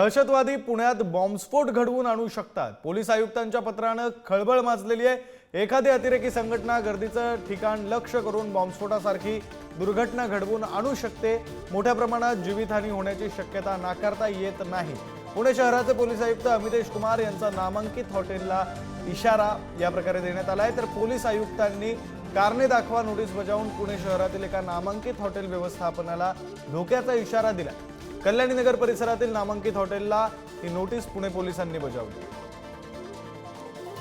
दहशतवादी पुण्यात बॉम्बस्फोट घडवून आणू शकतात. पोलीस आयुक्तांच्या पत्रानं खळबळ माजलेली आहे. एखादी अतिरेकी संघटना गर्दीचं ठिकाण लक्ष करून बॉम्बस्फोटासारखी दुर्घटना घडवून आणू शकते. मोठ्या प्रमाणात जीवितहानी होण्याची शक्यता नाकारता येत नाही. पुणे शहराचे पोलीस आयुक्त अमितेश कुमार यांचा नामांकित हॉटेलला इशारा या प्रकारे देण्यात आहे तर पोलीस आयुक्तांनी कारणे दाखवा नोटीस बजावून पुणे शहरातील एका नामांकित हॉटेल व्यवस्थापनाला धोक्याचा इशारा दिला. कल्याणी नगर परिसरातील नामांकित हॉटेलला ही नोटीस पुणे पोलिसांनी बजावली.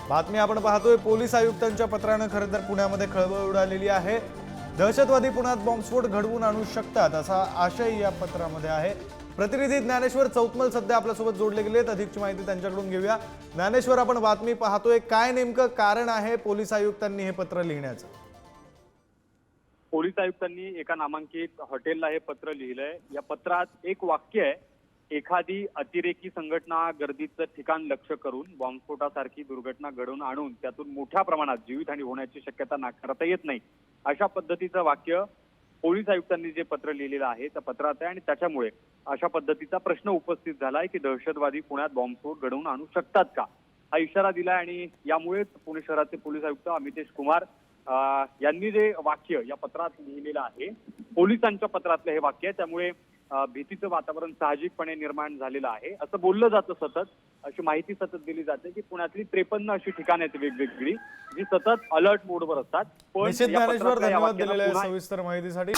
बातमी आपण पाहतोय पोलीस आयुक्तांच्या पत्रानं खरं तर पुण्यामध्ये खळबळ उडालेली आहे. दहशतवादी पुण्यात बॉम्बस्फोट घडवून आणू शकतात असा आशय या पत्रामध्ये आहे. प्रतिनिधी ज्ञानेश्वर चौतमल सध्या आपल्यासोबत जोडले गेले आहेत अधिकची माहिती त्यांच्याकडून घेऊया. ज्ञानेश्वर आपण बातमी पाहतोय काय नेमकं कारण आहे पोलीस आयुक्तांनी हे पत्र लिहिण्याचं? पोलीस आयुक्तांनी एका नामांकित हॉटेलला हे पत्र लिहिलंय. या पत्रात एक वाक्य आहे एखादी अतिरेकी संघटना गर्दीचं ठिकाण लक्ष करून बॉम्बस्फोटासारखी दुर्घटना घडवून आणून त्यातून मोठ्या प्रमाणात जीवितहानी होण्याची शक्यता नाकारता येत नाही. अशा पद्धतीचं वाक्य पोलीस आयुक्तांनी जे पत्र लिहिलेलं आहे त्या पत्रात आहे आणि त्याच्यामुळे अशा पद्धतीचा प्रश्न उपस्थित झालाय की दहशतवादी पुण्यात बॉम्बस्फोट घडवून आणू शकतात का? हा इशारा दिलाय आणि यामुळेच पुणे शहराचे पोलीस आयुक्त अमितेश कुमार यांनी जे वाक्य या पत्रात लिहिलेलं आहे पोलिसांच्या पत्रातलं हे वाक्य आहे त्यामुळे भीतीचं वातावरण साहजिकपणे निर्माण झालेलं आहे. असं बोललं जातं सतत अशी माहिती सतत दिली जाते की पुण्यातली त्रेपन्न अशी ठिकाणं आहेत वेगवेगळी जी सतत अलर्ट मोडवर असतात. पण सविस्तर माहितीसाठी.